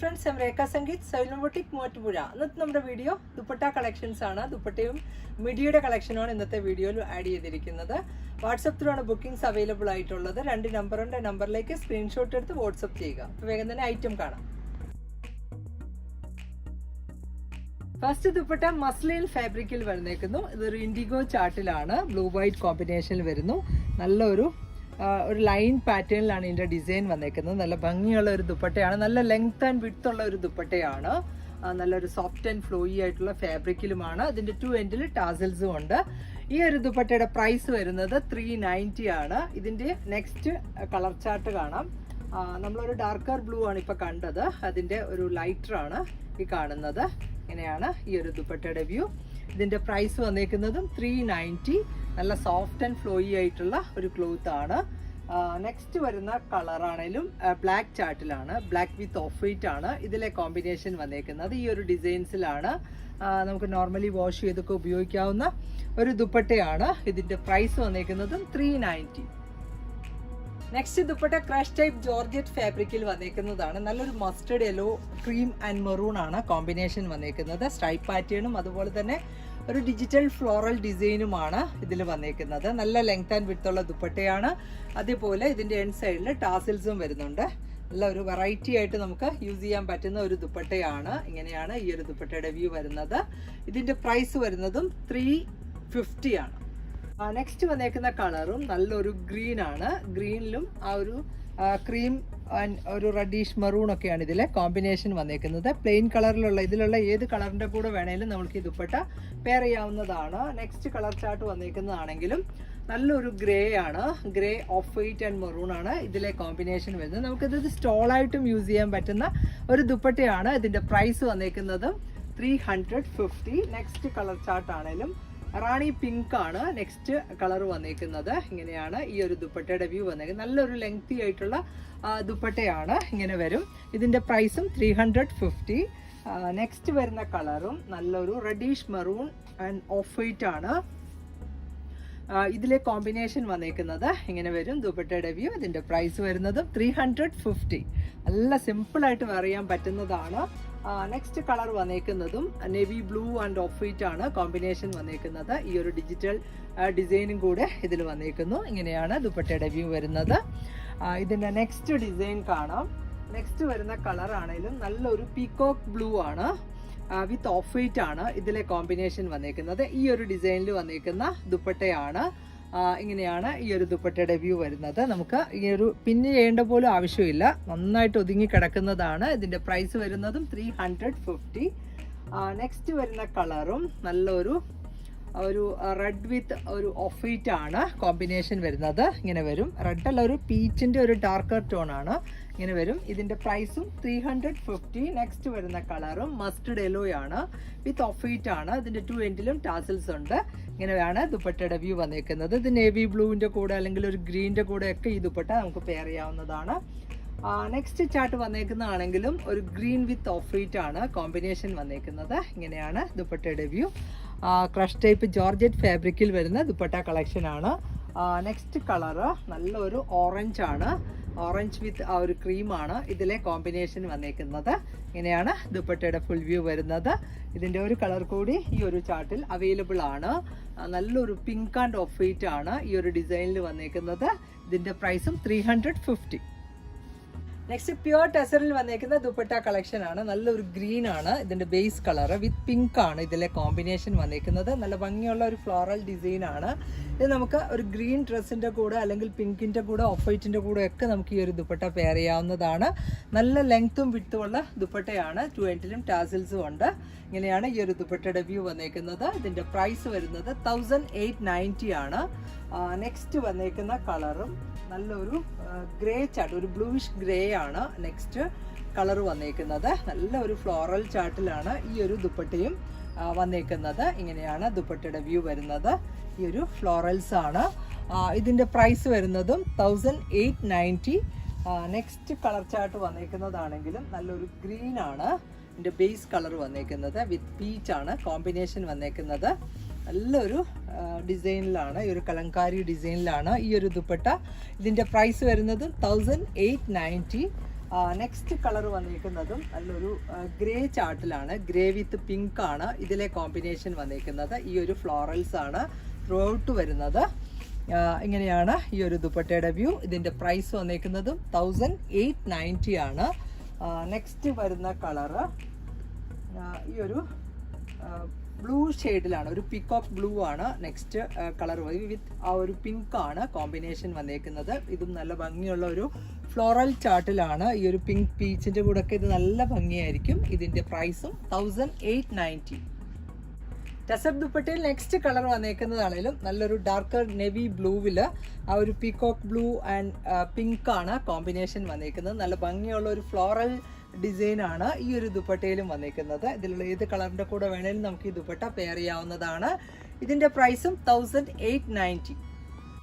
Friends ഞാൻ രേഖ സംഗീത് സൈലം boutique ഇന്നത്തെ നമ്മുടെ വീഡിയോ ദുപ്പട്ട കളക്ഷൻസ് ആണ്. ദുപ്പട്ടയും മിഡിയുടെ കളക്ഷനുമാണ് ഇന്നത്തെ വീഡിയോയിൽ ആഡ് ചെയ്തിരിക്കുന്നത്. വാട്സപ്പ് ത്രൂ ആണ് ബുക്കിംഗ്സ് അവൈലബിൾ ആയിട്ടുള്ളത്. രണ്ട് നമ്പറുണ്ട് നമ്പറിലേക്ക് സ്ക്രീൻഷോട്ട് എടുത്ത് വാട്സപ്പ് ചെയ്യുക. വേഗം തന്നെ ഐറ്റം കാണാം. ഫസ്റ്റ് ദുപ്പട്ട മസ്ലിൻ ഫാബ്രിക്കിൽ വന്നേക്കുന്നു. ഇതൊരു ഇൻഡിഗോ ചാർട്ടിലാണ് ബ്ലൂ വൈറ്റ് കോമ്പിനേഷനിൽ വരുന്നു. നല്ലൊരു ഒരു ലൈൻ പാറ്റേണിലാണ് ഇതിന്റെ ഡിസൈൻ വന്നേക്കുന്നത്. നല്ല ഭംഗിയുള്ള ഒരു ദുപ്പട്ടയാണ്. നല്ല ലെങ്ത് ആൻഡ് വിഡ്ത്ത് ഉള്ള ഒരു ദുപ്പട്ടയാണ്. നല്ലൊരു സോഫ്റ്റ് ആൻഡ് ഫ്ലോയി ആയിട്ടുള്ള ഫാബ്രിക്കിലുമാണ് അതിന്റെ ടു എൻഡിൽ ടാസൽസും ഉണ്ട്. ഈ ഒരു ദുപ്പട്ടയുടെ പ്രൈസ് വരുന്നത് ത്രീ നയന്റി ആണ്. ഇതിന്റെ നെക്സ്റ്റ് കളർ ചാർട്ട് കാണാം. നമ്മളൊരു ഡാർക്കർ ബ്ലൂ ആണ് ഇപ്പോൾ കണ്ടത്. അതിന്റെ ഒരു ലൈറ്റർ ആണ് ഈ കാണുന്നത്. ഇങ്ങനെയാണ് ഈ ഒരു ദുപ്പട്ടയുടെ വ്യൂ ഇതിന്റെ പ്രൈസ് വന്നേക്കുന്നതും ത്രീ നയന്റി നല്ല സോഫ്റ്റ് ആൻഡ് ഫ്ലോയി ആയിട്ടുള്ള ഒരു ക്ലോത്ത് ആണ്. നെക്സ്റ്റ് വരുന്ന കളർ ആണെങ്കിലും ബ്ലാക്ക് ചാർട്ടിലാണ് ബ്ലാക്ക് വിത്ത് ഓഫ് വൈറ്റ് ആണ് ഇതിലെ കോമ്പിനേഷൻ വന്നേക്കുന്നത്. ഈ ഒരു ഡിസൈൻസിലാണ് നമുക്ക് നോർമലി വാഷ് ചെയ്തൊക്കെ ഉപയോഗിക്കാവുന്ന ഒരു ദുപ്പട്ടയാണ് ഇതിന്റെ price വന്നേക്കുന്നതും three ninety next dupatta crush type georgette ഫാബ്രിക്കിൽ വന്നേക്കുന്നതാണ്. നല്ലൊരു mustard yellow cream and maroon ആണ് കോമ്പിനേഷൻ വന്നേക്കുന്നത്. സ്ട്രൈപ്പ് പാറ്റേണും അതുപോലെ തന്നെ ഒരു ഡിജിറ്റൽ ഫ്ലോറൽ ഡിസൈനുമാണ് ഇതിൽ വന്നേക്കുന്നത്. നല്ല ലെങ്ത് ആൻഡ് വിട്ടുള്ള ദുപ്പട്ടയാണ്. അതേപോലെ ഇതിന്റെ എൻ സൈഡിൽ ടാസിൽസും വരുന്നുണ്ട്. നല്ല ഒരു വെറൈറ്റി ആയിട്ട് നമുക്ക് യൂസ് ചെയ്യാൻ പറ്റുന്ന ഒരു ദുപ്പട്ടയാണ്. ഇങ്ങനെയാണ് ഈ ഒരു ദുപ്പട്ടയുടെ വ്യൂ വരുന്നത്. ഇതിന്റെ പ്രൈസ് വരുന്നതും ത്രീ ആണ്. നെക്സ്റ്റ് വന്നേക്കുന്ന കളറും നല്ലൊരു ഗ്രീനാണ് ഗ്രീനിലും ആ ഒരു ക്രീം ഒരു റെഡീഷ് മെറൂൺ ഒക്കെയാണ് ഇതിലെ കോമ്പിനേഷൻ വന്നേക്കുന്നത്. പ്ലെയിൻ കളറിലുള്ള ഇതിലുള്ള ഏത് കളറിന്റെ കൂടെ വേണേലും നമുക്ക് ഈ ദുപ്പട്ട പെയർ ചെയ്യാവുന്നതാണ്. നെക്സ്റ്റ് കളർ ചാർട്ട് വന്നേക്കുന്നതാണെങ്കിലും നല്ലൊരു ഗ്രേ ആണ്. Grey off white and maroon ആണ് ഇതിലെ കോമ്പിനേഷൻ വരുന്നത്. നമുക്കിത് സ്റ്റോളായിട്ടും യൂസ് ചെയ്യാൻ പറ്റുന്ന ഒരു ദുപ്പട്ടയാണ് ഇതിന്റെ price വന്നേക്കുന്നതും. Three hundred fifty next colour chart ആണേലും റാണി പിങ്ക് ആണ് നെക്സ്റ്റ് കളർ വന്നേക്കുന്നത്. ഇങ്ങനെയാണ് ഈ ഒരു ദുപ്പട്ടയുടെ വ്യൂ വന്നേക്കുന്നത്. നല്ലൊരു ലെങ്തി ആയിട്ടുള്ള ദുപ്പട്ടയാണ് ഇങ്ങനെ വരും. ഇതിന്റെ പ്രൈസും ത്രീ ഹൺഡ്രഡ് ഫിഫ്റ്റി നെക്സ്റ്റ് വരുന്ന കളറും നല്ലൊരു reddish maroon and off white ആണ് ഇതിലെ കോമ്പിനേഷൻ വന്നേക്കുന്നത് ഇങ്ങനെ വരും. ദുപ്പട്ടയുടെ വ്യൂ ഇതിന്റെ പ്രൈസ് വരുന്നതും ത്രീ ഹൺഡ്രഡ് ഫിഫ്റ്റി നല്ല സിമ്പിളായിട്ട് ചെയ്യാൻ പറ്റുന്നതാണ്. Next colour വന്നേക്കുന്നതും navy blue and off white ആണ് കോമ്പിനേഷൻ വന്നേക്കുന്നത്. ഈ ഒരു ഡിജിറ്റൽ ഡിസൈനും കൂടെ ഇതിൽ വന്നേക്കുന്നു. ഇങ്ങനെയാണ് ദുപ്പട്ടയുടെ വ്യൂ വരുന്നത്. ഇതിന്റെ നെക്സ്റ്റ് ഡിസൈൻ കാണാം. നെക്സ്റ്റ് വരുന്ന കളർ ആണെങ്കിലും നല്ലൊരു പീകോക്ക് ബ്ലൂ ആണ്. വിത്ത് ഓഫ് വൈറ്റ് ആണ് ഇതിലെ കോമ്പിനേഷൻ വന്നേക്കുന്നത്. ഈ ഒരു ഡിസൈനിൽ വന്നേക്കുന്ന ദുപ്പട്ടയാണ്. ഇങ്ങനെയാണ് ഈ ഒരു ദുപ്പട്ടയുടെ വ്യൂ വരുന്നത്. നമുക്ക് ഈ ഒരു പിന്ന് ചെയ്യേണ്ട പോലും ആവശ്യമില്ല. നന്നായിട്ട് ഒതുങ്ങി കിടക്കുന്നതാണ്. ഇതിന്റെ പ്രൈസ് വരുന്നതും ത്രീ ഹൺഡ്രഡ് ഫിഫ്റ്റി നെക്സ്റ്റ് വരുന്ന കളറും നല്ലൊരു ഒരു റെഡ് വിത്ത് ഒരു ഓഫ് വൈറ്റ് ആണ്. കോമ്പിനേഷൻ വരുന്നത്. ഇങ്ങനെ വരും. റെഡ് അല്ല ഒരു പീച്ചിന്റെ ഒരു ഡാർക്കർ ടോൺ ആണ്. ഇങ്ങനെ വരും. ഇതിന്റെ പ്രൈസും ത്രീ ഹൺഡ്രഡ് ഫിഫ്റ്റി നെക്സ്റ്റ് വരുന്ന കളറും മസ്റ്റർഡ് ആണ്. വിത്ത് ഓഫ് വൈറ്റ് ആണ് ഇതിന്റെ ടു എൻഡിലും ടാസിൽസ് ഉണ്ട്. ഇങ്ങനെയാണ് ദുപ്പട്ടയുടെ വ്യൂ വന്നേക്കുന്നത്. ഇത് നേവി ബ്ലൂവിന്റെ കൂടെ അല്ലെങ്കിൽ ഒരു ഗ്രീനിന്റെ കൂടെ ഒക്കെ ഈ ദുപ്പട്ട നമുക്ക് പെയർ ചെയ്യാവുന്നതാണ്. നെക്സ്റ്റ് ചാർട്ട് വന്നേക്കുന്നതാണെങ്കിലും ഒരു ഗ്രീൻ വിത്ത് ഓഫ് വൈറ്റ് ആണ് കോമ്പിനേഷൻ വന്നേക്കുന്നത്. ഇങ്ങനെയാണ് ദുപ്പട്ടയുടെ വ്യൂ. ക്രഷ് ടൈപ്പ് ജോർജറ്റ് ഫാബ്രിക്കിൽ വരുന്ന ദുപ്പട്ട കളക്ഷനാണ് നെക്സ്റ്റ് കളറ് നല്ലൊരു ഓറഞ്ച് ആണ്. ഓറഞ്ച് വിത്ത് ആ ഒരു ക്രീമാണ് ഇതിലെ കോമ്പിനേഷൻ വന്നേക്കുന്നത്. ഇങ്ങനെയാണ് ദുപ്പട്ടയുടെ ഫുൾ വ്യൂ വരുന്നത്. ഇതിന്റെ ഒരു കളർ കൂടി ഈ ഒരു ചാർട്ടിൽ അവൈലബിൾ ആണ്. നല്ലൊരു പിങ്ക് ആൻഡ് ഓഫ് വൈറ്റ് ആണ് ഈ ഒരു ഡിസൈനിൽ വന്നേക്കുന്നത്. ഇതിന്റെ പ്രൈസും three hundred fifty next pure ടെസറിൽ വന്നേക്കുന്ന ദുപ്പട്ട കളക്ഷൻ ആണ്. നല്ലൊരു ഗ്രീൻ ആണ് ഇതിന്റെ ബേസ് കളർ വിത്ത് പിങ്ക് ആണ് ഇതിലെ കോമ്പിനേഷൻ വന്നേക്കുന്നത്. നല്ല ഭംഗിയുള്ള ഒരു ഫ്ലോറൽ ഡിസൈൻ ആണ്. ഇത് നമുക്ക് ഒരു ഗ്രീൻ ഡ്രസ്സിന്റെ കൂടെ അല്ലെങ്കിൽ പിങ്കിന്റെ കൂടെ ഓഫ് വൈറ്റിന്റെ കൂടെ ഒക്കെ നമുക്ക് ഈ ഒരു ദുപ്പട്ട പെയർ ചെയ്യാവുന്നതാണ്. നല്ല ലെങ്ത്തും വിട്ടുമുള്ള ദുപ്പട്ടയാണ്. ടു എൻഡിലും ടാസിൽസും ഉണ്ട്. ഇങ്ങനെയാണ് ഈ ഒരു ദുപ്പട്ടയുടെ വ്യൂ വന്നേക്കുന്നത്. ഇതിന്റെ പ്രൈസ് വരുന്നത് തൗസൻഡ് എയ്റ്റ് നയന്റി ആണ്. നെക്സ്റ്റ് വന്നേക്കുന്ന കളറും നല്ലൊരു ഗ്രേ ചാട്ട് ഒരു ബ്ലൂയിഷ് ഗ്രേ ആണ് നെക്സ്റ്റ് കളർ വന്നേക്കുന്നത്. നല്ല ഒരു ഫ്ലോറൽ ചാട്ടിലാണ് ഈ ഒരു ദുപ്പട്ടയും. വന്നേക്കുന്നത്. ഇങ്ങനെയാണ് ദുപ്പട്ടയുടെ വ്യൂ വരുന്നത്. ഈ ഒരു ഫ്ലോറൽസ് ആണ്. ഇതിന്റെ പ്രൈസ് വരുന്നതും thousand eight ninety. Next colour chart വന്നേക്കുന്നതാണെങ്കിലും നല്ലൊരു ഗ്രീൻ ആണ്. ഇതിന്റെ ബേസ് കളർ വന്നേക്കുന്നത്. വിത്ത് പീച്ച് ആണ്. കോമ്പിനേഷൻ വന്നേക്കുന്നത്. നല്ലൊരു ഡിസൈനിലാണ്. ഈ ഒരു കലങ്കാരി ഡിസൈനിലാണ് ഈ ഒരു ദുപ്പട്ട. ഇതിന്റെ പ്രൈസ് വരുന്നത് thousand eight ninety. Next colour വന്നിരിക്കുന്നതും നല്ലൊരു ഗ്രേ ചാർട്ടിലാണ് ഗ്രേ വിത്ത് പിങ്ക് ആണ് ഇതിലെ കോമ്പിനേഷൻ വന്നിരിക്കുന്നത്. ഈ ഒരു ഫ്ലോറൽസ് ആണ് ത്രൂ ഔട്ട് വരുന്നത് ഇങ്ങനെയാണ് ഈ ഒരു ദുപ്പട്ടയുടെ വ്യൂ ഇതിന്റെ പ്രൈസ് വന്നിരിക്കുന്നതും തൗസൻഡ് എയ്റ്റ് നയന്റി ആണ്. നെക്സ്റ്റ് വരുന്ന കളറ് ഈ ഒരു ബ്ലൂ ഷെയ്ഡിലാണ് ഒരു പിക്കോക്ക് ബ്ലൂ ആണ് നെക്സ്റ്റ് കളർ വിത്ത് ആ ഒരു പിങ്ക് ആണ് കോമ്പിനേഷൻ വന്നേക്കുന്നത്. ഇതും നല്ല ഭംഗിയുള്ള ഒരു ഫ്ലോറൽ ചാർട്ടിലാണ് ഈ ഒരു പിങ്ക് പീച്ചിന്റെ കൂടെ ഒക്കെ ഇത് നല്ല ഭംഗിയായിരിക്കും. ഇതിന്റെ പ്രൈസും തൗസൻഡ് എയ്റ്റ് നയന്റി ടസബ് ദുപ്പട്ടയിൽ നെക്സ്റ്റ് കളർ വന്നേക്കുന്നതാണേലും നല്ലൊരു ഡാർക്കർ നെവി ബ്ലൂവിൽ ആ ഒരു പീകോക്ക് ബ്ലൂ ആൻഡ് പിങ്ക് ആണ് കോമ്പിനേഷൻ വന്നേക്കുന്നത്. നല്ല ഭംഗിയുള്ള ഒരു ഫ്ലോറൽ ഡിസൈൻ ആണ് ഈ ഒരു ദുപ്പട്ടയിലും വന്നിരിക്കുന്നത്. ഇതിലുള്ള ഏത് കളറിന്റെ കൂടെ വേണേലും നമുക്ക് ഈ ദുപ്പട്ട പെയർ ചെയ്യാവുന്നതാണ്. ഇതിന്റെ പ്രൈസും thousand eight ninety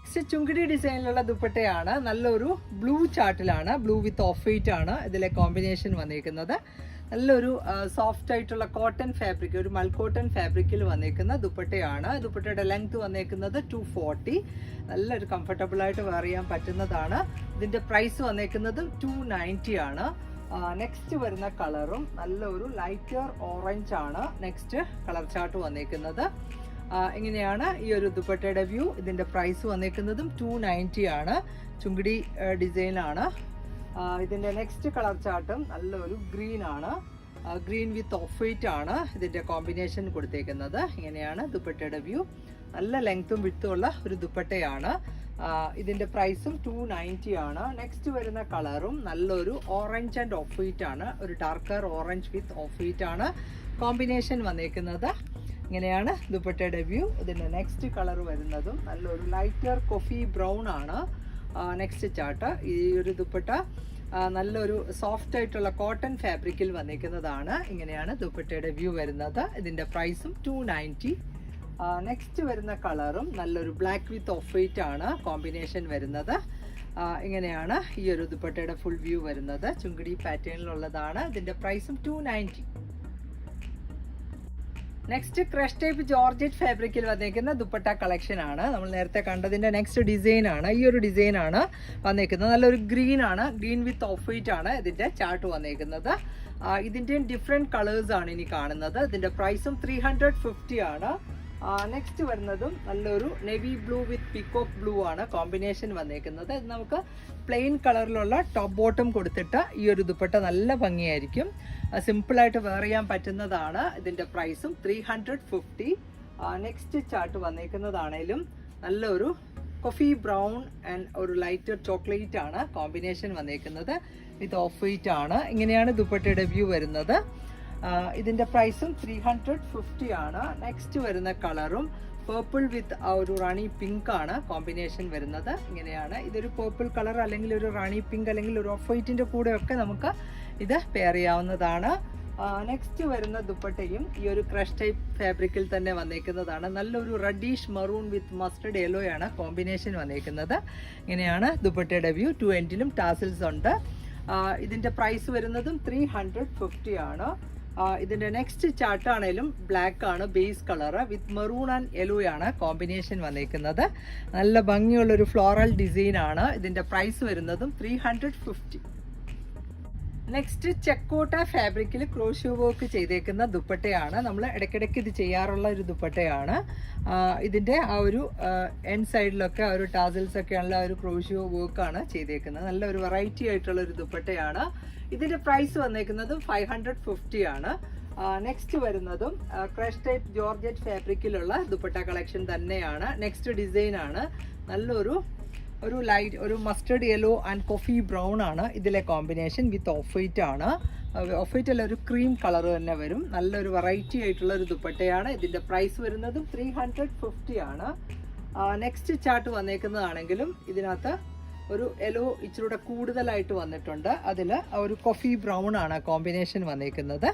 next chungidi ഡിസൈനിലുള്ള ദുപ്പട്ടയാണ്. നല്ലൊരു ബ്ലൂ ചാർട്ടിലാണ് ബ്ലൂ വിത്ത് ഓഫ് വൈറ്റ് ആണ് ഇതിലെ കോമ്പിനേഷൻ വന്നിരിക്കുന്നത്. നല്ലൊരു സോഫ്റ്റ് ആയിട്ടുള്ള കോട്ടൺ ഫാബ്രിക് ഒരു മൽക്കോട്ടൺ ഫാബ്രിക്കിൽ വന്നിരിക്കുന്ന ദുപ്പട്ടയാണ്. ദുപ്പട്ടയുടെ ലെങ്ത് വന്നിരിക്കുന്നത് ടു ഫോർട്ടി നല്ലൊരു കംഫർട്ടബിളായിട്ട് വെയർ ചെയ്യാൻ പറ്റുന്നതാണ്. ഇതിന്റെ പ്രൈസ് വന്നിരിക്കുന്നത് ടു നയന്റി ആണ്. നെക്സ്റ്റ് വരുന്ന കളറും നല്ലൊരു ലൈറ്റർ ഓറഞ്ച് ആണ് നെക്സ്റ്റ് കളർ ചാർട്ട് വന്നേക്കുന്നത്. ഇങ്ങനെയാണ് ഈ ഒരു ദുപ്പട്ടയുടെ വ്യൂ ഇതിന്റെ പ്രൈസ് വന്നേക്കുന്നതും ടു നയന്റി ആണ്. ചുങ്കിടി ഡിസൈനാണ് ഇതിന്റെ നെക്സ്റ്റ് കളർ ചാർട്ടും നല്ലൊരു ഗ്രീൻ ആണ്. ഗ്രീൻ വിത്ത് ഓഫ് വൈറ്റ് ആണ് ഇതിന്റെ കോമ്പിനേഷൻ കൊടുത്തേക്കുന്നത്. ഇങ്ങനെയാണ് ദുപ്പട്ടയുടെ വ്യൂ നല്ല ലെങ്ത്തും വിട്ടും ഉള്ള ഒരു ദുപ്പട്ടയാണ്. ആ, ഇതിന്റെ പ്രൈസും ടു നയന്റി ആണ്. നെക്സ്റ്റ് വരുന്ന കളറും നല്ലൊരു ഓറഞ്ച് ആൻഡ് ഓഫ് വൈറ്റ് ആണ്. ഒരു darker orange with off white ആണ് കോമ്പിനേഷൻ വന്നേക്കുന്നത്. ഇങ്ങനെയാണ് ദുപ്പട്ടയുടെ വ്യൂ ഇതിന്റെ നെക്സ്റ്റ് കളർ വരുന്നതും നല്ലൊരു ലൈറ്റർ കൊഫി ബ്രൗൺ ആണ്. നെക്സ്റ്റ് ചാർട്ട് ഈ ഒരു ദുപ്പട്ട നല്ലൊരു സോഫ്റ്റ് ആയിട്ടുള്ള കോട്ടൺ ഫാബ്രിക്കിൽ വന്നിരിക്കുന്നതാണ് ഇങ്ങനെയാണ് ദുപ്പട്ടയുടെ വ്യൂ വരുന്നത്. ഇതിന്റെ പ്രൈസും ടു നയന്റി നെക്സ്റ്റ് വരുന്ന കളറും നല്ലൊരു ബ്ലാക്ക് വിത്ത് ഓഫ് വൈറ്റ് ആണ്. കോമ്പിനേഷൻ വരുന്നത്. ഇങ്ങനെയാണ് ഈ ഒരു ദുപ്പട്ടയുടെ ഫുൾ വ്യൂ വരുന്നത്. ചുങ്കിടി പാറ്റേണിലുള്ളതാണ് ഇതിന്റെ പ്രൈസും two ninety next crush type georgette ഫാബ്രിക്കിൽ വന്നേക്കുന്ന ദുപ്പട്ട കളക്ഷൻ ആണ്. നമ്മൾ നേരത്തെ കണ്ടതിന്റെ നെക്സ്റ്റ് ഡിസൈൻ ആണ്. ഈ ഒരു ഡിസൈൻ ആണ് വന്നേക്കുന്നത്. നല്ലൊരു ഗ്രീൻ ആണ്. ഗ്രീൻ വിത്ത് ഓഫ് വൈറ്റ് ആണ് ഇതിന്റെ ചാർട്ട് വന്നേക്കുന്നത്. ഇതിന്റെയും ഡിഫറെന്റ് കളേഴ്സ് ആണ് ഇനി കാണുന്നത്. ഇതിന്റെ പ്രൈസും ത്രീ ഹൺഡ്രഡ് ഫിഫ്റ്റി ആണ്. നെക്സ്റ്റ് വരുന്നതും നല്ലൊരു navy blue with peacock blue ആണ് കോമ്പിനേഷൻ വന്നേക്കുന്നത്. നമുക്ക് പ്ലെയിൻ കളറിലുള്ള ടോപ്പ് ബോട്ടം കൊടുത്തിട്ട് ഈ ഒരു ദുപ്പട്ട നല്ല ഭംഗിയായിരിക്കും. സിമ്പിളായിട്ട് വെയർ ചെയ്യാൻ പറ്റുന്നതാണ്. ഇതിന്റെ പ്രൈസും three hundred fifty next chart വന്നേക്കുന്നതാണേലും നല്ലൊരു കൊഫി ബ്രൗൺ ആൻഡ് ഒരു ലൈറ്റർ ചോക്ലേറ്റ് ആണ് കോമ്പിനേഷൻ വന്നേക്കുന്നത്. ഇത് ഓഫ് വൈറ്റ് ആണ്. ഇങ്ങനെയാണ് ദുപ്പട്ടയുടെ വ്യൂ വരുന്നത്. ആ, ഇതിന്റെ പ്രൈസും ത്രീ ഹൺഡ്രഡ് ഫിഫ്റ്റി ആണ്. നെക്സ്റ്റ് വരുന്ന കളറും പേർപ്പിൾ വിത്ത് ആ ഒരു റാണി പിങ്ക് ആണ്. കോമ്പിനേഷൻ വരുന്നത് ഇങ്ങനെയാണ്. ഇതൊരു പേർപ്പിൾ കളർ അല്ലെങ്കിൽ ഒരു റാണി പിങ്ക് അല്ലെങ്കിൽ ഒരു ഓഫ് വൈറ്റിന്റെ കൂടെയൊക്കെ നമുക്ക് ഇത് പെയർ ചെയ്യാവുന്നതാണ്. നെക്സ്റ്റ് വരുന്ന ദുപ്പട്ടയും ഈ ഒരു ക്രഷ് ടൈപ്പ് ഫാബ്രിക്കിൽ തന്നെ വന്നേക്കുന്നതാണ്. നല്ലൊരു reddish maroon with mustard yellow ആണ് കോമ്പിനേഷൻ വന്നേക്കുന്നത്. ഇങ്ങനെയാണ് ദുപ്പട്ടയുടെ വ്യൂ ടു എൻഡിലും ടാസിൽസ് ഉണ്ട്. ഇതിന്റെ പ്രൈസ് വരുന്നതും ത്രീ ഹൺഡ്രഡ് ഫിഫ്റ്റി ആണ്. ഇതിന്റെ നെക്സ്റ്റ് ചാർട്ട് ബ്ലാക്ക് ആണ് base colour with maroon and yellow ആണ് കോമ്പിനേഷൻ വന്നേക്കുന്നത്. നല്ല ഭംഗിയുള്ള ഒരു ഫ്ലോറൽ ഡിസൈൻ ആണ്. ഇതിന്റെ പ്രൈസ് വരുന്നതും ത്രീ ഹൺഡ്രഡ് ഫിഫ്റ്റി നെക്സ്റ്റ് ചെക്കോട്ട ഫാബ്രിക്കിൽ ക്രോഷ്യോ വർക്ക് ചെയ്തേക്കുന്ന ദുപ്പട്ടയാണ്. നമ്മൾ ഇടയ്ക്കിടയ്ക്ക് ഇത് ചെയ്യാറുള്ള ഒരു ദുപ്പട്ടയാണ്. ഇതിന്റെ ആ ഒരു എൻ സൈഡിലൊക്കെ ആ ഒരു ടാസിൽസ് ഒക്കെ ഉള്ള ഒരു ക്രോഷ്യോ വർക്കാണ് ചെയ്തേക്കുന്നത്. നല്ല ഒരു വെറൈറ്റി ആയിട്ടുള്ള ഒരു ദുപ്പട്ടയാണ്. ഇതിന്റെ പ്രൈസ് വന്നേക്കുന്നത് ഫൈവ് ഹൺഡ്രഡ് ഫിഫ്റ്റി ആണ്. നെക്സ്റ്റ് വരുന്നതും ക്രഷ് ടൈപ്പ് ജോർജറ്റ് ഫാബ്രിക്കിലുള്ള ദുപ്പട്ട കളക്ഷൻ തന്നെയാണ്. നെക്സ്റ്റ് ഡിസൈനാണ് നല്ലൊരു ഒരു ലൈറ്റ് ഒരു mustard yellow and coffee brown ആണ് ഇതിലെ കോമ്പിനേഷൻ വിത്ത് ഓഫ് വൈറ്റ് ആണ്. ഓഫ് വൈറ്റ് അല്ല ഒരു ക്രീം കളർ തന്നെ വരും. നല്ലൊരു വെറൈറ്റി ആയിട്ടുള്ള ഒരു ദുപ്പട്ടയാണ്. ഇതിന്റെ പ്രൈസ് വരുന്നതും ത്രീ ഹൺഡ്രഡ് ഫിഫ്റ്റി ആണ്. നെക്സ്റ്റ് ചാർട്ട് വന്നേക്കുന്നതാണെങ്കിലും ഇതിനകത്ത് ഒരു യെല്ലോ ഇച്ചിരൂടെ കൂടുതലായിട്ട് വന്നിട്ടുണ്ട്. അതിൽ ഒരു കോഫി ബ്രൗൺ ആണ് കോമ്പിനേഷൻ വന്നേക്കുന്നത്.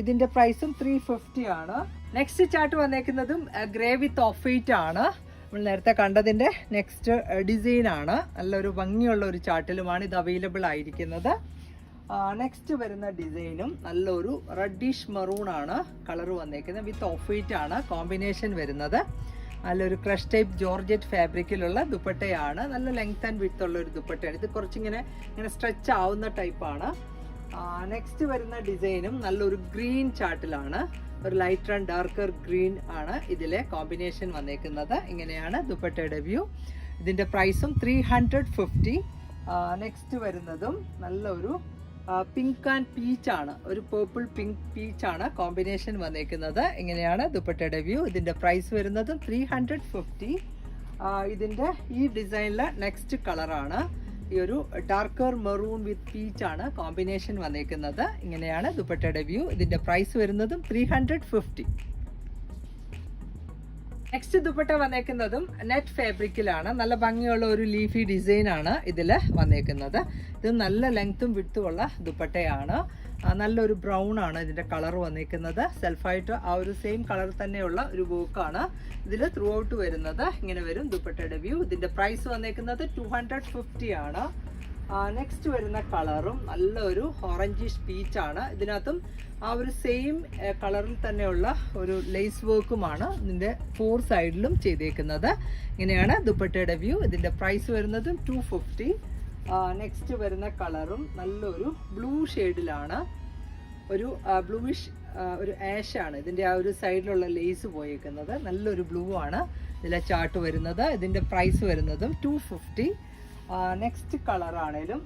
ഇതിന്റെ പ്രൈസും ത്രീ ഫിഫ്റ്റി ആണ്. നെക്സ്റ്റ് ചാർട്ട് വന്നേക്കുന്നതും ഗ്രേ വിത്ത് ഓഫ് വൈറ്റ് ആണ്. നമ്മൾ നേരത്തെ കണ്ടതിന്റെ നെക്സ്റ്റ് ഡിസൈനാണ് നല്ലൊരു ഭംഗിയുള്ള ഒരു ചാട്ടിലുമാണ് ഇത് അവൈലബിൾ ആയിരിക്കുന്നത്. നെക്സ്റ്റ് വരുന്ന ഡിസൈനും നല്ലൊരു റെഡിഷ് മറൂൺ ആണ് കളർ വന്നേക്കുന്നത് വിത്ത് ഓഫ് വൈറ്റ് ആണ് കോമ്പിനേഷൻ വരുന്നത്. നല്ലൊരു ക്രഷ് ടൈപ്പ് ജോർജറ്റ് ഫാബ്രിക്കിലുള്ള ദുപ്പട്ടയാണ്. നല്ല ലെങ്ത് ആൻഡ് വിഡ്ത്ത് ഉള്ള ഒരു ദുപ്പട്ടയാണ്. ഇത് കുറച്ചിങ്ങനെ ഇങ്ങനെ സ്ട്രെച്ച് ആവുന്ന ടൈപ്പാണ് നെക്സ്റ്റ് വരുന്ന ഡിസൈനും നല്ലൊരു ഗ്രീൻ ചാർട്ടിലാണ് ഒരു ലൈറ്റർ ആൻഡ് ഡാർക്കർ ഗ്രീൻ ആണ് ഇതിലെ കോമ്പിനേഷൻ വന്നേക്കുന്നത്. ഇങ്ങനെയാണ് ദുപ്പട്ടയുടെ വ്യൂ ഇതിന്റെ പ്രൈസും ത്രീ ഹൺഡ്രഡ് ഫിഫ്റ്റി നെക്സ്റ്റ് വരുന്നതും നല്ലൊരു പിങ്ക് ആൻഡ് പീച്ച് ആണ്. ഒരു പേർപ്പിൾ പിങ്ക് പീച്ച് ആണ് കോമ്പിനേഷൻ വന്നേക്കുന്നത്. ഇങ്ങനെയാണ് ദുപ്പട്ടയുടെ വ്യൂ ഇതിന്റെ പ്രൈസ് വരുന്നതും ത്രീ ഹൺഡ്രഡ് ഫിഫ്റ്റി ഇതിന്റെ ഈ ഡിസൈനിലെ നെക്സ്റ്റ് കളറാണ് ഈ ഒരു ഡാർക്കർ മെറൂൺ വിത്ത് പീച്ച് ആണ് കോമ്പിനേഷൻ വന്നേക്കുന്നത്. ഇങ്ങനെയാണ് ദുപ്പട്ടയുടെ വ്യൂ ഇതിന്റെ പ്രൈസ് വരുന്നതും three hundred fifty next dupatta വന്നേക്കുന്നതും നെറ്റ് ഫാബ്രിക്കിലാണ് നല്ല ഭംഗിയുള്ള ഒരു ലീഫി ഡിസൈൻ ആണ് ഇതിൽ വന്നേക്കുന്നത്. ഇത് നല്ല ലെങ്ത്തും വിട്ടുമുള്ള ദുപ്പട്ടയാണ്. നല്ലൊരു ബ്രൗൺ ആണ് ഇതിന്റെ കളർ വന്നിരിക്കുന്നത്. സെൽഫായിട്ട് ആ ഒരു സെയിം കളർ തന്നെയുള്ള ഒരു വോക്കാണ് ഇതിൽ ത്രൂ ഔട്ട് വരുന്നത്. ഇങ്ങനെ വരും ദുപ്പട്ടയുടെ വ്യൂ ഇതിന്റെ പ്രൈസ് വന്നിരിക്കുന്നത് ടു ഹൺഡ്രഡ് ഫിഫ്റ്റി ആണ്. നെക്സ്റ്റ് വരുന്ന കളറും നല്ലൊരു ഓറഞ്ചിഷ് പീച്ചാണ് ഇതിനകത്തും ആ ഒരു സെയിം കളറിൽ തന്നെയുള്ള ഒരു ലേസ് വർക്കുമാണ് ഇതിന്റെ ഫോർ സൈഡിലും ചെയ്തേക്കുന്നത്. ഇങ്ങനെയാണ് ദുപ്പട്ടയുടെ വ്യൂ ഇതിന്റെ പ്രൈസ് വരുന്നതും ടു ഫിഫ്റ്റി നെക്സ്റ്റ് വരുന്ന കളറും നല്ലൊരു ബ്ലൂ ഷെയ്ഡിലാണ് ഒരു ബ്ലൂയിഷ് ഒരു ആഷാണ് ഇതിന്റെ ആ ഒരു സൈഡിലുള്ള ലേസ് പോയേക്കുന്നത്. നല്ലൊരു ബ്ലൂ ആണ് ഇതിലെ ചാർട്ട് വരുന്നത്. ഇതിന്റെ പ്രൈസ് വരുന്നതും ടു ഫിഫ്റ്റി നെക്സ്റ്റ് കളറാണേലും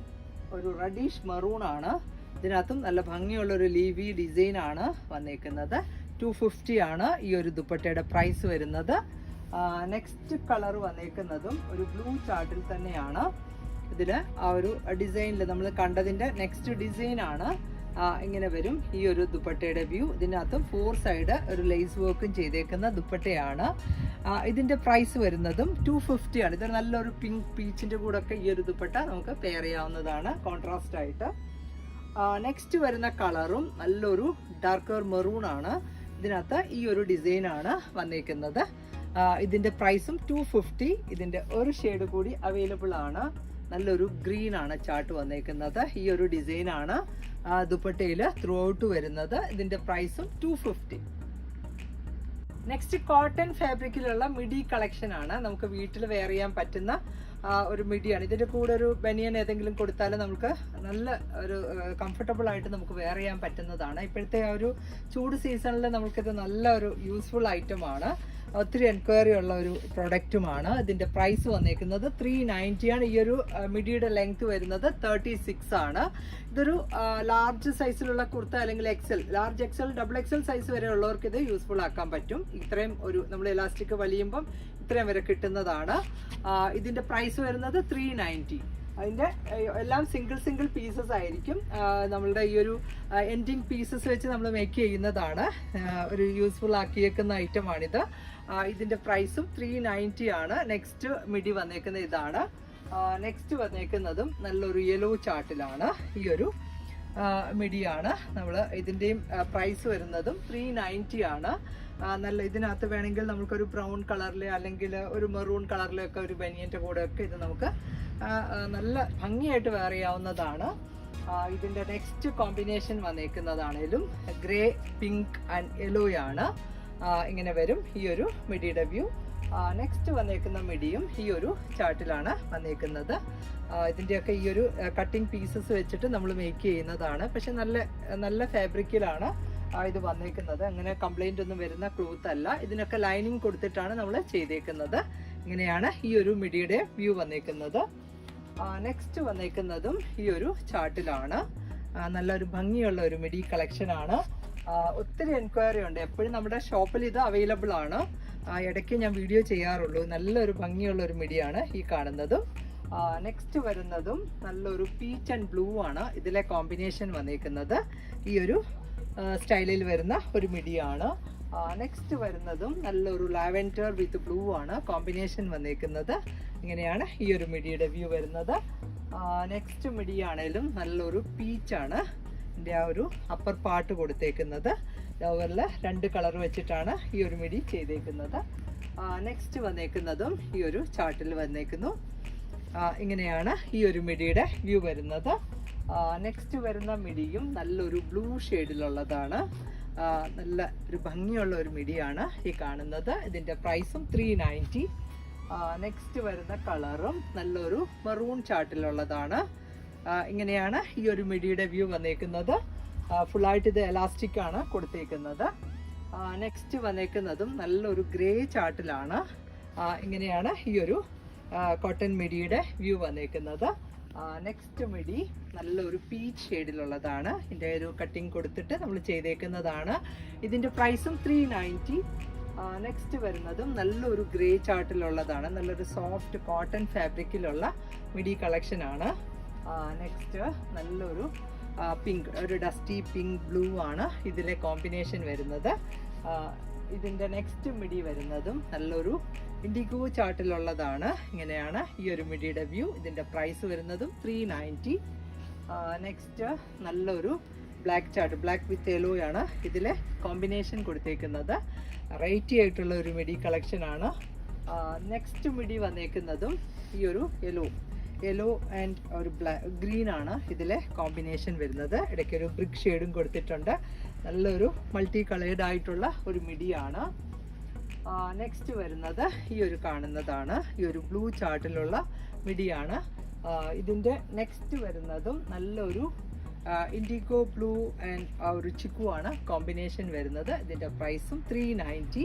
ഒരു റെഡീഷ് മെറൂൺ ആണ്. ഇതിനകത്തും നല്ല ഭംഗിയുള്ള ഒരു ലീവി ഡിസൈൻ ആണ് വന്നേക്കുന്നത്. ടു ഫിഫ്റ്റി ആണ് ഈ ഒരു ദുപ്പട്ടയുടെ പ്രൈസ് വരുന്നത്. നെക്സ്റ്റ് കളർ വന്നേക്കുന്നതും ഒരു ബ്ലൂ ചാർട്ടിൽ തന്നെയാണ്. ഇതിൽ ആ ഒരു ഡിസൈനിൽ നമ്മൾ കണ്ടതിന്റെ നെക്സ്റ്റ് ഡിസൈൻ ആണ് ഇങ്ങനെ വരും. ഈ ഒരു ദുപ്പട്ടയുടെ വ്യൂ ഇതിനകത്ത് ഫോർ സൈഡ് ഒരു ലേസ് വർക്കും ചെയ്തേക്കുന്ന ദുപ്പട്ടയാണ്. ഇതിന്റെ പ്രൈസ് വരുന്നതും ടു ഫിഫ്റ്റി ആണ്. ഇത് നല്ലൊരു പിങ്ക് പീച്ചിന്റെ കൂടെ ഒക്കെ ഈ ഒരു ദുപ്പട്ട നമുക്ക് പെയർ ചെയ്യാവുന്നതാണ് കോൺട്രാസ്റ്റ് ആയിട്ട്. നെക്സ്റ്റ് വരുന്ന കളറും നല്ലൊരു ഡാർക്കർ മെറൂൺ ആണ്. ഇതിനകത്ത് ഈ ഒരു ഡിസൈനാണ് വന്നേക്കുന്നത്. ഇതിന്റെ പ്രൈസും ടു ഫിഫ്റ്റി ഇതിന്റെ ഒരു ഷെയ്ഡ് കൂടി അവൈലബിൾ ആണ്. നല്ലൊരു ഗ്രീൻ ആണ് ചാർട്ട് വന്നേക്കുന്നത്. ഈ ഒരു ഡിസൈൻ ആണ് ദുപ്പട്ടയിൽ ത്രൂ ഔട്ട് വരുന്നത്. ഇതിന്റെ പ്രൈസും ടു ഫിഫ്റ്റി നെക്സ്റ്റ് കോട്ടൺ ഫാബ്രിക്കിലുള്ള മിഡി കളക്ഷൻ ആണ്. നമുക്ക് വീട്ടിൽ വെയർ ചെയ്യാൻ പറ്റുന്ന ഒരു മിഡിയാണ് ഇതിന്റെ കൂടെ ഒരു ബനിയൻ ഏതെങ്കിലും കൊടുത്താൽ നമുക്ക് നല്ല ഒരു കംഫർട്ടബിൾ ആയിട്ട് നമുക്ക് വെയർ ചെയ്യാൻ പറ്റുന്നതാണ്. ഇപ്പോഴത്തെ ആ ഒരു ചൂട് സീസണിൽ നമുക്കിത് നല്ല ഒരു യൂസ്ഫുൾ ഐറ്റം ആണ്. ഒത്തിരി എൻക്വയറി ഉള്ള ഒരു പ്രൊഡക്റ്റുമാണ് ഇതിന്റെ പ്രൈസ് വന്നേക്കുന്നത് ത്രീ നയന്റിയാണ് ഈ ഒരു മിഡിയുടെ ലെങ്ത് വരുന്നത് തേർട്ടി സിക്സ് ആണ്. ഇതൊരു ലാർജ് സൈസിലുള്ള കുർത്ത അല്ലെങ്കിൽ XL large XL double XL size വരെ ഉള്ളവർക്ക് ഇത് യൂസ്ഫുൾ ആക്കാൻ പറ്റും. ഇത്രയും ഒരു നമ്മൾ ഇലാസ്റ്റിക് വലിയുമ്പം ഇത്രയും വരെ കിട്ടുന്നതാണ്. ഇതിന്റെ പ്രൈസ് വരുന്നത് ത്രീ നയന്റി അതിന്റെ എല്ലാം സിംഗിൾ സിംഗിൾ പീസസ് ആയിരിക്കും. നമ്മളുടെ ഈ ഒരു എൻഡിങ് പീസസ് വെച്ച് നമ്മൾ മേക്ക് ചെയ്യുന്നതാണ്. ഒരു യൂസ്ഫുൾ ആക്കിയേക്കുന്ന ഐറ്റമാണിത് ഇതിന്റെ പ്രൈസും ത്രീ നയന്റി ആണ്. നെക്സ്റ്റ് മിഡി വന്നേക്കുന്ന ഇതാണ്. നെക്സ്റ്റ് വന്നേക്കുന്നതും നല്ലൊരു യെല്ലോ ചാർട്ടിലാണ് ഈ ഒരു ആ, മിഡിയാണ് നമ്മൾ ഇതിന്റെയും പ്രൈസ് വരുന്നതും ത്രീ നയന്റി ആണ്. നല്ല ഇതിനകത്ത് വേണമെങ്കിൽ നമുക്കൊരു ബ്രൗൺ കളറിൽ അല്ലെങ്കിൽ ഒരു മെറൂൺ കളറിലൊക്കെ ഒരു ബനിയന്റെ കൂടെ ഒക്കെ ഇത് നമുക്ക് നല്ല ഭംഗിയായിട്ട് വെയർ ചെയ്യാവുന്നതാണ്. ഇതിന്റെ നെക്സ്റ്റ് കോമ്പിനേഷൻ വന്നേക്കുന്നതാണേലും ഗ്രേ പിങ്ക് ആൻഡ് യെല്ലോ ആണ്. ഇങ്ങനെ വരും. ഈ ഒരു മിഡിയുടെ വ്യൂ നെക്സ്റ്റ് വന്നേക്കുന്ന മിടിയും ഈ ഒരു ചാർട്ടിലാണ് വന്നേക്കുന്നത്. ഇതിന്റെയൊക്കെ ഈ ഒരു കട്ടിങ് പീസസ് വെച്ചിട്ട് നമ്മൾ മേക്ക് ചെയ്യുന്നതാണ്. പക്ഷെ നല്ല നല്ല ഫാബ്രിക്കിലാണ് ഇത് വന്നേക്കുന്നത്. അങ്ങനെ കംപ്ലൈന്റ് ഒന്നും വരുന്ന ക്ലോത്ത് അല്ല. ഇതിനൊക്കെ ലൈനിങ് കൊടുത്തിട്ടാണ് നമ്മൾ ചെയ്തേക്കുന്നത്. ഇങ്ങനെയാണ് ഈ ഒരു മിടിയുടെ വ്യൂ വന്നേക്കുന്നത്. നെക്സ്റ്റ് വന്നേക്കുന്നതും ഈ ഒരു ചാർട്ടിലാണ് നല്ലൊരു ഭംഗിയുള്ള ഒരു മിഡി കളക്ഷൻ ആണ്. ഒത്തിരി എൻക്വയറി ഉണ്ട്. എപ്പോഴും നമ്മുടെ ഷോപ്പിൽ ഇത് അവൈലബിൾ ആണ്. ആ, ഇടയ്ക്ക് ഞാൻ വീഡിയോ ചെയ്യാറുള്ളൂ. നല്ലൊരു ഭംഗിയുള്ള ഒരു മിടിയാണ് ഈ കാണുന്നതും. നെക്സ്റ്റ് വരുന്നതും നല്ലൊരു പീച്ച് ആൻഡ് ബ്ലൂ ആണ് ഇതിലെ കോമ്പിനേഷൻ വന്നിരിക്കുന്നത് ഈ ഒരു സ്റ്റൈലിൽ വരുന്ന ഒരു മിടിയാണ്. നെക്സ്റ്റ് വരുന്നതും നല്ലൊരു ലാവൻഡർ വിത്ത് ബ്ലൂ ആണ്. കോമ്പിനേഷൻ വന്നിരിക്കുന്നത് ഇങ്ങനെയാണ് ഈ ഒരു മിടിയുടെ വ്യൂ വരുന്നത്. നെക്സ്റ്റ് മിടിയാണേലും നല്ലൊരു പീച്ചാണ് ഇതിന്റെ ആ ഒരു അപ്പർ പാർട്ട് കൊടുത്തേക്കുന്നത്. ലോവറിൽ രണ്ട് കളർ വെച്ചിട്ടാണ് ഈ ഒരു മിടി ചെയ്തേക്കുന്നത്. നെക്സ്റ്റ് വന്നേക്കുന്നതും ഈ ഒരു ചാട്ടിൽ വന്നേക്കുന്നു. ഇങ്ങനെയാണ് ഈ ഒരു മിടിയുടെ വ്യൂ വരുന്നത്. നെക്സ്റ്റ് വരുന്ന മിടിയും നല്ലൊരു ബ്ലൂ ഷെയ്ഡിലുള്ളതാണ്. നല്ല ഒരു ഭംഗിയുള്ള ഒരു മിടിയാണ് ഈ കാണുന്നത്. ഇതിന്റെ പ്രൈസും ത്രീ നയന്റി നെക്സ്റ്റ് വരുന്ന കളറും നല്ലൊരു മറൂൺ ചാർട്ടിലുള്ളതാണ് ആ, ഇങ്ങനെയാണ് ഈ ഒരു മിടിയുടെ വ്യൂ വന്നേക്കുന്നത്. ഫുള്ളായിട്ട് ഇത് എലാസ്റ്റിക് ആണ് കൊടുത്തേക്കുന്നത്. നെക്സ്റ്റ് വന്നേക്കുന്നതും നല്ലൊരു ഗ്രേ ചാർട്ടിലാണ് ഇങ്ങനെയാണ് ഈ ഒരു കോട്ടൺ മിഡിയുടെ വ്യൂ വന്നേക്കുന്നത്. നെക്സ്റ്റ് മിഡി നല്ലൊരു പീച്ച് ഷെയ്ഡിലുള്ളതാണ് ഇതിന്റെ ഒരു കട്ടിങ് കൊടുത്തിട്ട് നമ്മൾ ചെയ്തേക്കുന്നതാണ്. ഇതിന്റെ പ്രൈസും ത്രീ നയന്റി നെക്സ്റ്റ് വരുന്നതും നല്ലൊരു ഗ്രേ ചാർട്ടിലുള്ളതാണ് നല്ലൊരു സോഫ്റ്റ് കോട്ടൺ ഫാബ്രിക്കിലുള്ള മിഡി കളക്ഷനാണ് നെക്സ്റ്റ് നല്ലൊരു പിങ്ക് ഒരു ഡസ്റ്റി പിങ്ക് ബ്ലൂ ആണ് ഇതിലെ കോമ്പിനേഷൻ വരുന്നത്. ഇതിന്റെ നെക്സ്റ്റ് മിഡി വരുന്നതും നല്ലൊരു ഇൻഡിഗോ ചാർട്ടിലുള്ളതാണ്. ഇങ്ങനെയാണ് ഈ ഒരു മിഡിയുടെ വ്യൂ ഇതിന്റെ പ്രൈസ് വരുന്നതും ത്രീ നയന്റി നെക്സ്റ്റ് നല്ലൊരു black chart black with yellow ആണ് ഇതിലെ കോമ്പിനേഷൻ കൊടുത്തേക്കുന്നത്. റേറ്റി ആയിട്ടുള്ള ഒരു മിഡി കളക്ഷനാണ് നെക്സ്റ്റ് മിഡി വന്നേക്കുന്നതും ഈ ഒരു യെല്ലോ യെല്ലോ ആൻഡ് ഒരു black ഗ്രീൻ ആണ് ഇതിലെ കോമ്പിനേഷൻ വരുന്നത്. ഇടയ്ക്ക് ഒരു ബ്രിക്ക് ഷെയ്ഡും കൊടുത്തിട്ടുണ്ട്. നല്ലൊരു മൾട്ടി കളേർഡ് ആയിട്ടുള്ള ഒരു മിഡിയാണ് നെക്സ്റ്റ് വരുന്നത് ഈ ഒരു കാണുന്നതാണ്. ഈ ഒരു ബ്ലൂ ചാർട്ടിലുള്ള മിഡിയാണ് ഇതിന്റെ നെക്സ്റ്റ് വരുന്നതും നല്ലൊരു ഇൻഡിഗോ ബ്ലൂ ആൻഡ് ആ ഒരു ചിക്കു ആണ് കോമ്പിനേഷൻ വരുന്നത്. ഇതിന്റെ പ്രൈസും ത്രീ നയന്റി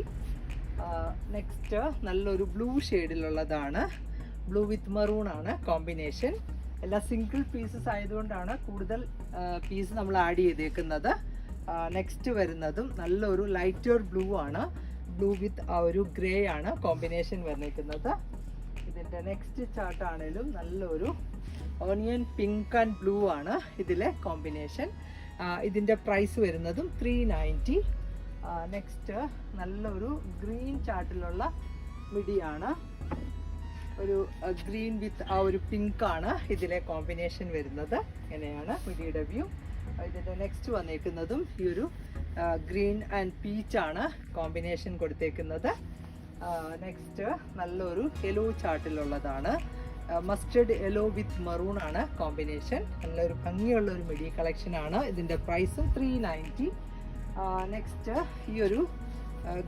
നെക്സ്റ്റ് നല്ലൊരു ബ്ലൂ ഷെയ്ഡിലുള്ളതാണ് ബ്ലൂ വിത്ത് മെറൂൺ ആണ് കോമ്പിനേഷൻ. എല്ലാം സിംഗിൾ പീസസ് ആയതുകൊണ്ടാണ് കൂടുതൽ പീസ് നമ്മൾ ആഡ് ചെയ്തേക്കുന്നത്. നെക്സ്റ്റ് വരുന്നതും നല്ലൊരു ലൈറ്റർ ബ്ലൂ ആണ്. ബ്ലൂ വിത്ത് ആ ഒരു ഗ്രേ ആണ് കോമ്പിനേഷൻ വന്നിരിക്കുന്നത് ഇതിന്റെ നെക്സ്റ്റ് ചാർട്ട് ആണെങ്കിലും നല്ലൊരു ഓണിയൻ പിങ്ക് ആൻഡ് ബ്ലൂ ആണ് ഇതിലെ കോമ്പിനേഷൻ ഇതിന്റെ പ്രൈസ് വരുന്നതും ത്രീ നയന്റി നെക്സ്റ്റ് നല്ലൊരു ഗ്രീൻ ചാർട്ടിലുള്ള മിഡിയാണ് ഒരു ഗ്രീൻ വിത്ത് ആ ഒരു പിങ്ക് ആണ് ഇതിലെ കോമ്പിനേഷൻ വരുന്നത്. ഇങ്ങനെയാണ് മിഡിയുടെ വ്യൂ ഇതിന്റെ നെക്സ്റ്റ് വന്നേക്കുന്നതും ഈ ഒരു ഗ്രീൻ ആൻഡ് പീച്ച് ആണ് കോമ്പിനേഷൻ കൊടുത്തേക്കുന്നത്. നെക്സ്റ്റ് നല്ലൊരു യെല്ലോ ചാർട്ടിലുള്ളതാണ് മസ്റ്റേഡ് യെല്ലോ വിത്ത് മറൂൺ ആണ് കോമ്പിനേഷൻ നല്ലൊരു ഭംഗിയുള്ള ഒരു മിഡി കളക്ഷൻ ആണ് ഇതിന്റെ പ്രൈസ് ത്രീ നയന്റി നെക്സ്റ്റ് ഈ ഒരു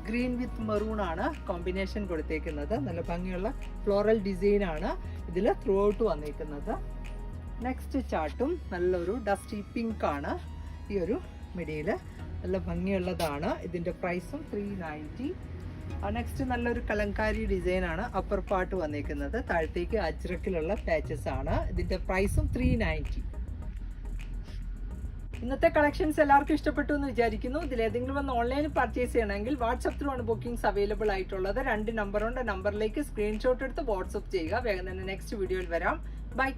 ഗ്രീൻ വിത്ത് മെറൂൺ ആണ് കോമ്പിനേഷൻ കൊടുത്തേക്കുന്നത്. നല്ല ഭംഗിയുള്ള ഫ്ലോറൽ ഡിസൈൻ ആണ് ഇതിൽ ത്രൂ ഔട്ട് വന്നിരിക്കുന്നത് നെക്സ്റ്റ് ചാർട്ടും നല്ലൊരു ഡസ്റ്റി പിങ്ക് ആണ്. ഈ ഒരു മിഡിയിൽ നല്ല ഭംഗിയുള്ളതാണ്. ഇതിന്റെ പ്രൈസും ത്രീ നയന്റി നെക്സ്റ്റ് നല്ലൊരു കലങ്കാരി ഡിസൈൻ ആണ്. അപ്പർ പാർട്ട് വന്നിരിക്കുന്നത് താഴത്തേക്ക് അജ്രക്കിലുള്ള പാച്ചസ് ആണ്. ഇതിന്റെ പ്രൈസും ത്രീ നയന്റി ഇന്നത്തെ കളക്ഷൻസ് എല്ലാവർക്കും ഇഷ്ടപ്പെട്ടു എന്ന് വിചാരിക്കുന്നു. ഇതിൽ ഏതെങ്കിലും വന്ന് ഓൺലൈനിൽ പർച്ചേസ് ചെയ്യണമെങ്കിൽ വാട്സപ്പ് ത്രൂ ആണ് ബുക്കിംഗ്സ് അവൈലബിൾ ആയിട്ടുള്ളത്. രണ്ട് നമ്പറുണ്ട് നമ്പറിലേക്ക് സ്ക്രീൻഷോട്ട് എടുത്ത് വാട്സപ്പ് ചെയ്യുക. വേഗം തന്നെ നെക്സ്റ്റ് വീഡിയോയിൽ വരാം. ബൈ